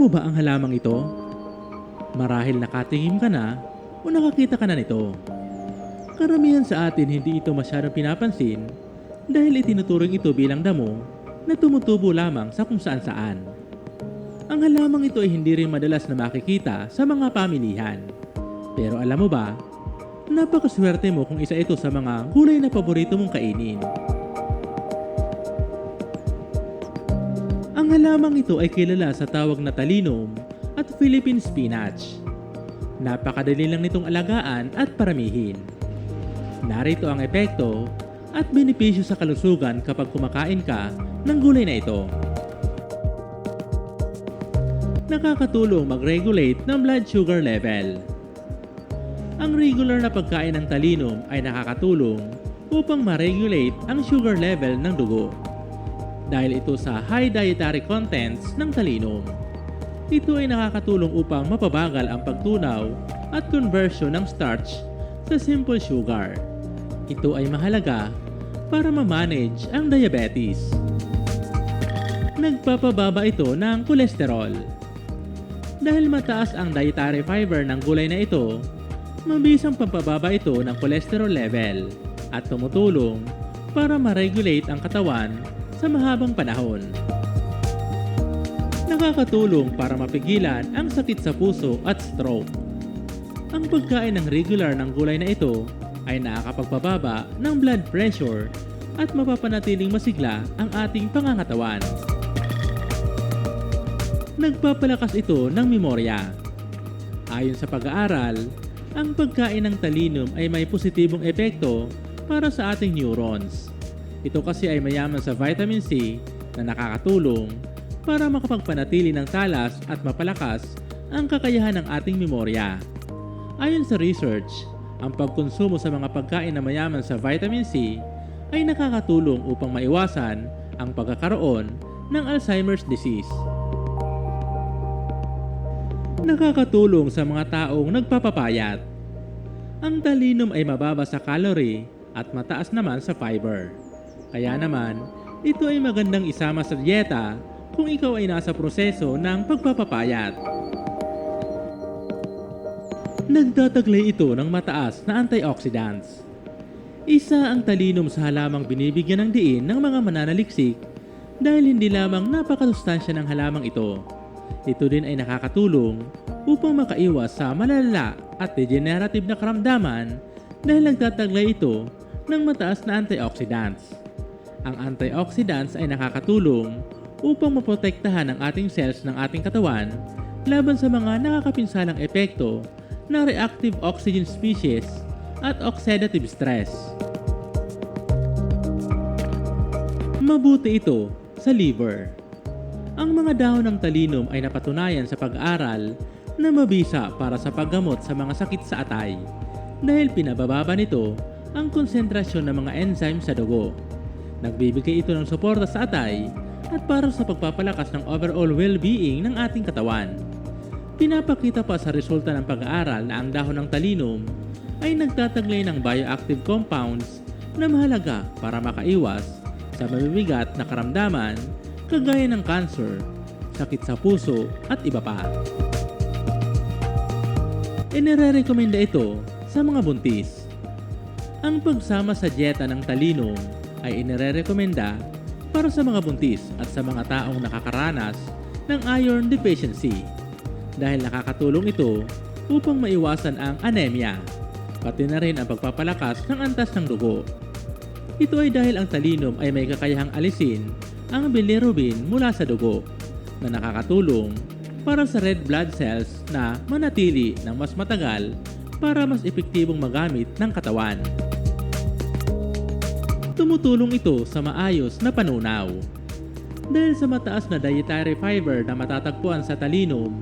mo ba ang halamang ito? Marahil nakatingin ka na o nakakita ka na nito. Karamihan sa atin hindi ito masyadong pinapansin dahil itinuturing ito bilang damo na tumutubo lamang sa kung saan saan. Ang halamang ito ay hindi rin madalas na makikita sa mga pamilihan. Pero alam mo ba, napakaswerte mo kung isa ito sa mga gulay na paborito mong kainin. Ang halamang ito ay kilala sa tawag na talinum at Philippine spinach. Napakadali lang nitong alagaan at paramihin. Narito ang epekto at benepisyo sa kalusugan kapag kumakain ka ng gulay na ito. Nakakatulong mag-regulate ng blood sugar level. Ang regular na pagkain ng talinum ay nakakatulong upang ma-regulate ang sugar level ng dugo. Dahil ito sa high dietary contents ng talinum. Ito ay nakakatulong upang mapabagal ang pagtunaw at conversion ng starch sa simple sugar. Ito ay mahalaga para ma-manage ang diabetes. Nagpapababa ito ng kolesterol. Dahil mataas ang dietary fiber ng gulay na ito, mabisang pampababa ito ng cholesterol level at tumutulong para ma-regulate ang katawan sa mahabang panahon. Nakakatulong para mapigilan ang sakit sa puso at stroke. Ang pagkain ng regular ng gulay na ito ay nakakapagpababa ng blood pressure at mapapanatiling masigla ang ating pangangatawan. Nagpapalakas ito ng memorya. Ayon sa pag-aaral, ang pagkain ng talinum ay may positibong epekto para sa ating neurons. Ito kasi ay mayaman sa vitamin C na nakakatulong para makapagpanatili ng talas at mapalakas ang kakayahan ng ating memorya. Ayon sa research, ang pagkonsumo sa mga pagkain na mayaman sa vitamin C ay nakakatulong upang maiwasan ang pagkakaroon ng Alzheimer's disease. Nakakatulong sa mga taong nagpapapayat. Ang talinum ay mababa sa calorie at mataas naman sa fiber. Kaya naman, ito ay magandang isama sa dieta kung ikaw ay nasa proseso ng pagpapapayat. Nagtataglay ito ng mataas na antioxidants. Isa ang talinum sa halamang binibigyan ng diin ng mga mananaliksik dahil hindi lamang napakasustansya ng halamang ito. Ito din ay nakakatulong upang makaiwas sa malala at degenerative na karamdaman dahil nagtataglay ito ng mataas na antioxidants. Ang antioxidants ay nakakatulong upang maprotektahan ang ating cells ng ating katawan laban sa mga nakakapinsalang epekto ng reactive oxygen species at oxidative stress. Mabuti ito sa liver. Ang mga dahon ng talinum ay napatunayan sa pag-aral na mabisa para sa paggamot sa mga sakit sa atay dahil pinabababa nito ang konsentrasyon ng mga enzyme sa dugo. Nagbibigay ito ng suporta sa atay at para sa pagpapalakas ng overall well-being ng ating katawan. Pinapakita pa sa resulta ng pag-aaral na ang dahon ng talinum ay nagtataglay ng bioactive compounds na mahalaga para makaiwas sa mabibigat na karamdaman kagaya ng cancer, sakit sa puso at iba pa. Inirerekomenda ito sa mga buntis. Ang pagsama sa dieta ng talinum ay inirerekomenda para sa mga buntis at sa mga taong nakakaranas ng iron deficiency dahil nakakatulong ito upang maiwasan ang anemia, pati na rin ang pagpapalakas ng antas ng dugo. Ito ay dahil ang talinum ay may kakayahang alisin ang bilirubin mula sa dugo na nakakatulong para sa red blood cells na manatili ng mas matagal para mas epektibong magamit ng katawan. Tumutulong ito sa maayos na panunaw. Dahil sa mataas na dietary fiber na matatagpuan sa talinum,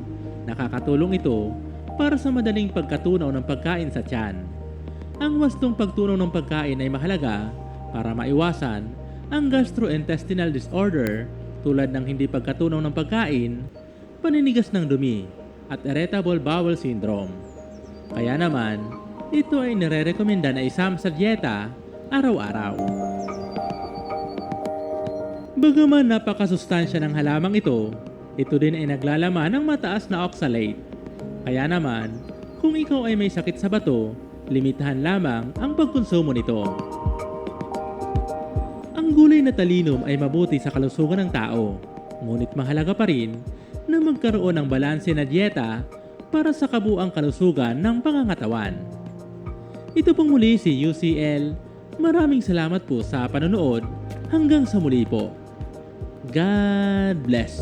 nakakatulong ito para sa madaling pagkatunaw ng pagkain sa tiyan. Ang wastong pagtunaw ng pagkain ay mahalaga para maiwasan ang gastrointestinal disorder tulad ng hindi pagkatunaw ng pagkain, paninigas ng dumi, at irritable bowel syndrome. Kaya naman, ito ay nire-recommenda na isama sa dieta araw-araw. Bagaman napakasustansya ng halamang ito, Ito din ay naglalaman ng mataas na oxalate. Kaya naman, kung ikaw ay may sakit sa bato, limitahan lamang ang pagkonsumo nito. Ang gulay na talinum ay mabuti sa kalusugan ng tao, ngunit mahalaga pa rin na magkaroon ng balanse na dieta para sa kabuang kalusugan ng pangangatawan. Ito pong muli si UCL. Maraming salamat po sa panonood. Hanggang sa muli po. God bless.